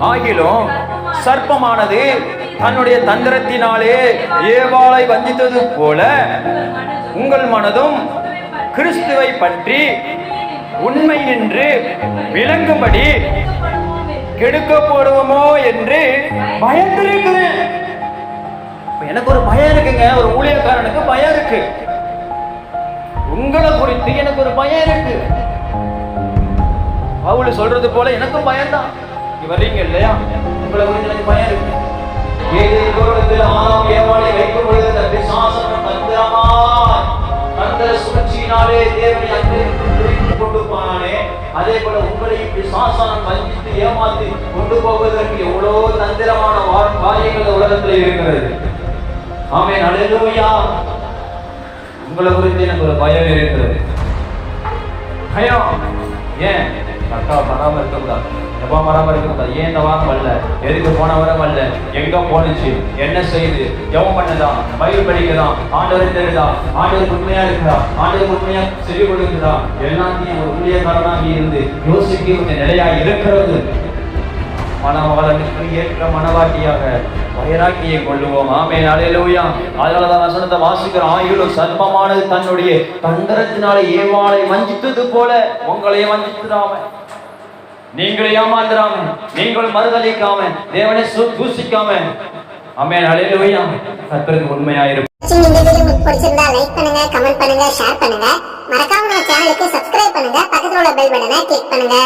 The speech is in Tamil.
ஆகிலும் சர்ப்பமானது தன்னுடைய தந்திரத்தினாலே ஏவாளை வஞ்சித்தது போல உங்கள் மனதும் கிறிஸ்துவை பற்றி உண்மை என்று விளங்கும்படி கெடுக்கப்படுவோமோ என்று பயந்திருக்கிறேன் எனக்கு ஒரு பயம் இருக்குங்க. ஒரு ஊழியக்காரனுக்கு பயம் இருக்கு. உங்களை குறித்து எனக்கு ஒரு பயம் இருக்கு. அவளு சொல்றது போல எனக்கும் பயம்தான். நீ வர்றீங்க இல்லையா? உங்களை குறித்து எனக்கு பயம் இருக்கு. ஏழு கோலத்தில் ஆறாம் ஏவாளை வைக்கும் பொழுது அந்த பிசாசனம் தந்திரமாய் அந்த சுழற்சியினாலே தேவனை அங்கே பிடித்து கொண்டு போனானே. அதே போல உங்களையும் பிசாசனம் வஞ்சித்து ஏமாத்தி கொண்டு போவதற்கு எவ்வளவு தந்திரமான வா- காரியங்கள் உலகத்தில் இருக்கிறது. ஆமே அல்லேலூயா உங்களை குறித்து எனக்கு ஒரு பயம் இருக்கிறது. பயம்? ஏன்? அக்கா வராம இருக்கக்கூடாது. எப்பா வராம இருக்கக்கூடாது? ஏன் இந்த வாரம் வரல எதுக்கு போன வாரம் வரல எங்க போனுச்சு என்ன செய்யுது ஜெபம் பண்ணதான் பயிர் படிக்கதான் ஆண்டவர் தெரியுதா ஆண்டவர் உண்மையா இருக்குதா ஆண்டவர் உண்மையா செவி கொடுக்குதா எல்லாத்தையும் ஒரு ஊழியக்காரனாக இருந்து யோசிக்க ஒரு நிலையா இருக்கிறது? மனவாளனுக்கு ஏற்ற மனவாட்டியாக வைராக்கியை கொள்ளுவோம். ஆமே அலையலூயா அதனாலதான் வசனத்தை வாசிக்கிறோம் ஆயுளும் சர்மமானது தன்னுடைய தந்திரத்தினால ஏவாளை வஞ்சித்தது போல உங்களையே வஞ்சித்துடாம நீங்களே ஏமாந்துடாம. நீங்களும் மறுதளிக்காம தேவனை தூசிக்காம. ஆமே அலையிலோயா கர்த்தருக்கு உண்மையாயிருக்கும். இந்த வீடியோ உங்களுக்கு பிடிச்சிருந்தா லைக் பண்ணுங்க கமெண்ட் பண்ணுங்க ஷேர் பண்ணுங்க. மறக்காம நம்ம சேனலுக்கு சப்ஸ்கிரைப் பண்ணுங்க. பக்கத்துல உள்ள பெல் பட்டனை கிளிக் பண்ணுங்க.